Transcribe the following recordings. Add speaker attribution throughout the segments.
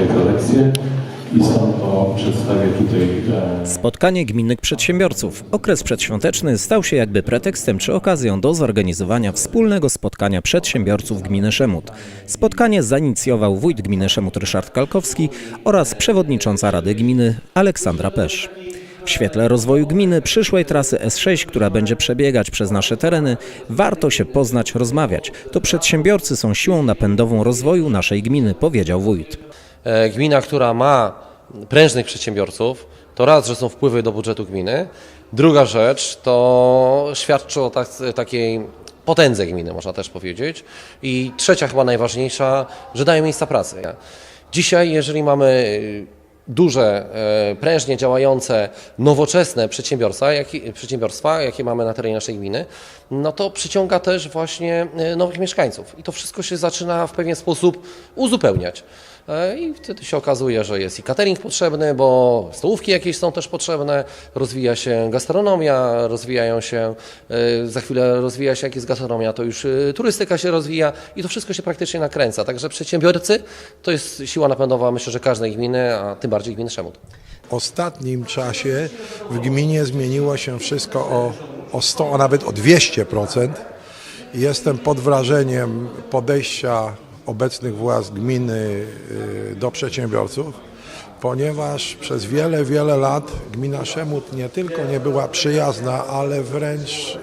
Speaker 1: swoje prelekcje i to tutaj e,
Speaker 2: Spotkanie gminnych przedsiębiorców. Okres przedświąteczny stał się jakby pretekstem czy okazją do zorganizowania wspólnego spotkania przedsiębiorców gminy Szemut. Spotkanie zainicjował wójt gminy Szemut Ryszard Kalkowski oraz przewodnicząca Rady Gminy Aleksandra Pesz. W świetle rozwoju gminy przyszłej trasy S6, która będzie przebiegać przez nasze tereny, warto się poznać, rozmawiać. To przedsiębiorcy są siłą napędową rozwoju naszej gminy, powiedział wójt.
Speaker 3: E, Gmina, która ma prężnych przedsiębiorców, to raz, że są wpływy do budżetu gminy. Druga rzecz to świadczy o tak, takiej potędze gminy, można też powiedzieć. I trzecia, chyba najważniejsza, że dają miejsca pracy. Dzisiaj, jeżeli mamy duże, e, prężnie działające, nowoczesne przedsiębiorstwa, jakie, przedsiębiorstwa, jakie mamy na terenie naszej gminy, no to przyciąga też właśnie e, nowych mieszkańców. I to wszystko się zaczyna w pewien sposób uzupełniać. E, I wtedy się okazuje, że jest i catering potrzebny, bo stołówki jakieś są też potrzebne, rozwija się gastronomia, rozwijają się, e, za chwilę rozwija się, jak jest gastronomia, to już e, turystyka się rozwija i to wszystko się praktycznie nakręca. Także przedsiębiorcy to jest siła napędowa, myślę, że każdej gminy, a tym bardziej gminy Szemut.
Speaker 4: W ostatnim czasie w gminie zmieniło się wszystko o, o 100, a nawet o 200%. I Jestem pod wrażeniem podejścia obecnych władz gminy y, do przedsiębiorców, ponieważ przez wiele, wiele lat gmina Szemut nie tylko nie była przyjazna, ale wręcz y,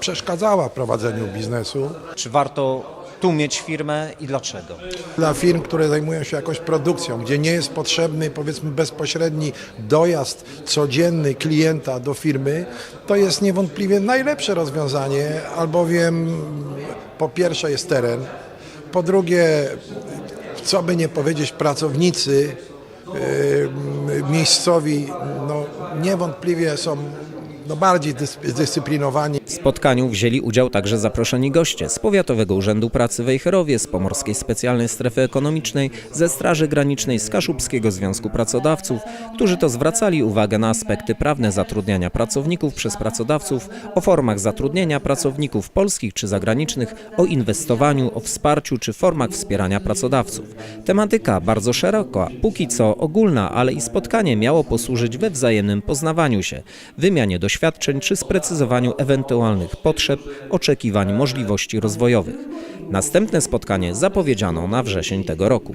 Speaker 4: przeszkadzała w prowadzeniu biznesu.
Speaker 5: Czy warto tu mieć firmę i dlaczego?
Speaker 4: Dla firm, które zajmują się jakąś produkcją, gdzie nie jest potrzebny powiedzmy bezpośredni dojazd codzienny klienta do firmy, to jest niewątpliwie najlepsze rozwiązanie, albowiem po pierwsze jest teren, po drugie, co by nie powiedzieć, pracownicy yy, miejscowi no, niewątpliwie są no, bardziej dys- zdyscyplinowani.
Speaker 2: W spotkaniu wzięli udział także zaproszeni goście z Powiatowego Urzędu Pracy w Wejherowie, z Pomorskiej Specjalnej Strefy Ekonomicznej, ze Straży Granicznej, z Kaszubskiego Związku Pracodawców, którzy to zwracali uwagę na aspekty prawne zatrudniania pracowników przez pracodawców, o formach zatrudnienia pracowników polskich czy zagranicznych, o inwestowaniu, o wsparciu czy formach wspierania pracodawców. Tematyka bardzo szeroka, póki co ogólna, ale i spotkanie miało posłużyć we wzajemnym poznawaniu się, wymianie doświadczeń czy sprecyzowaniu ewentualnych potrzeb, oczekiwań, możliwości rozwojowych. Następne spotkanie zapowiedziano na wrzesień tego roku.